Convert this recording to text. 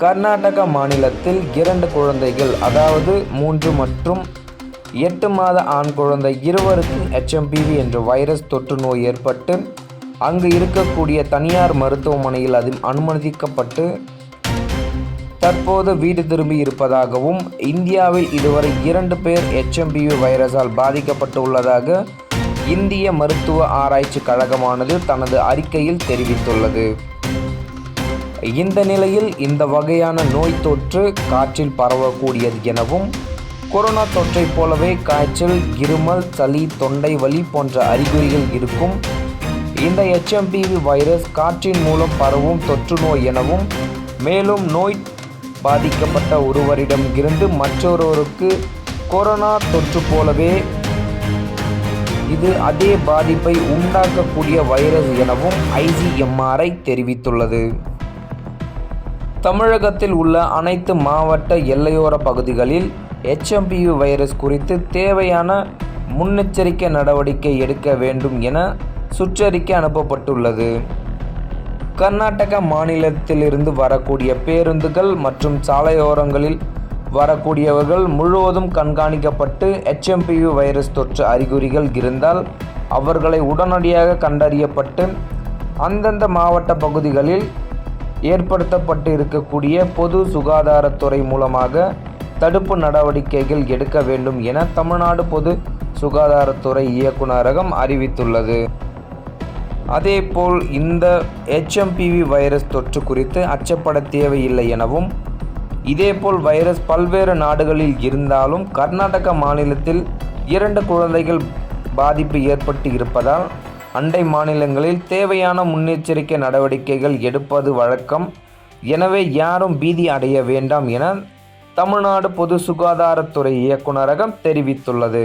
கர்நாடக மாநிலத்தில் இரண்டு குழந்தைகள் அதாவது மூன்று மற்றும் எட்டு மாத ஆண் குழந்தை இருவருக்கும் ஹெச்எம்பிவி என்ற வைரஸ் தொற்று நோய் ஏற்பட்டு அங்கு இருக்கக்கூடிய தனியார் மருத்துவமனையில் அதில் அனுமதிக்கப்பட்டு தற்போது வீடு திரும்பி இருப்பதாகவும் இந்தியாவில் இதுவரை இரண்டு பேர் ஹெச்எம்பிவி வைரஸால் பாதிக்கப்பட்டுள்ளதாக இந்திய மருத்துவ ஆராய்ச்சி கழகமானது தனது அறிக்கையில் தெரிவித்துள்ளது. இந்த நிலையில் இந்த வகையான நோய் தொற்று காற்றில் பரவக்கூடியது எனவும் கொரோனா தொற்றைப் போலவே காய்ச்சல் இருமல் சளி தொண்டை வலி போன்ற அறிகுறிகள் இருக்கும். இந்த எச்எம்பிவி வைரஸ் காற்றின் மூலம் பரவும் தொற்று நோய் எனவும் மேலும் நோய் பாதிக்கப்பட்ட ஒருவரிடம் இருந்து மற்றொருவருக்கு கொரோனா தொற்று போலவே இது அதே பாதிப்பை உண்டாக்கக்கூடிய வைரஸ் எனவும் ஐசிஎம்ஆர்ஐ தெரிவித்துள்ளது. தமிழகத்தில் உள்ள அனைத்து மாவட்ட எல்லையோர பகுதிகளில் எச்எம்பியு வைரஸ் குறித்து தேவையான முன்னெச்சரிக்கை நடவடிக்கை எடுக்க வேண்டும் என சுற்றறிக்கை அனுப்பப்பட்டுள்ளது. கர்நாடக மாநிலத்திலிருந்து வரக்கூடிய பேருந்துகள் மற்றும் சாலையோரங்களில் வரக்கூடியவர்கள் முழுவதும் கண்காணிக்கப்பட்டு எச்எம்பியு வைரஸ் தொற்று அறிகுறிகள் இருந்தால் அவர்களை உடனடியாக கண்டறியப்பட்டு அந்தந்த மாவட்ட பகுதிகளில் ஏற்படுத்தப்பட்டு இருக்கக்கூடிய பொது சுகாதாரத்துறை மூலமாக தடுப்பு நடவடிக்கைகள் எடுக்க வேண்டும் என தமிழ்நாடு பொது சுகாதாரத்துறை இயக்குநரகம் அறிவித்துள்ளது. அதேபோல் இந்த ஹெச்எம்பிவி வைரஸ் தொற்று குறித்து அச்சப்பட தேவையில்லை எனவும் இதேபோல் வைரஸ் பல்வேறு நாடுகளில் இருந்தாலும் கர்நாடக மாநிலத்தில் இரண்டு குழந்தைகள் பாதிப்பு ஏற்பட்டு இருப்பதால் அண்டை மாநிலங்களில் தேவையான முன்னெச்சரிக்கை நடவடிக்கைகள் எடுப்பது வழக்கம். எனவே யாரும் பீதி அடைய வேண்டாம் என தமிழ்நாடு பொது சுகாதாரத்துறை இயக்குநரகம் தெரிவித்துள்ளது.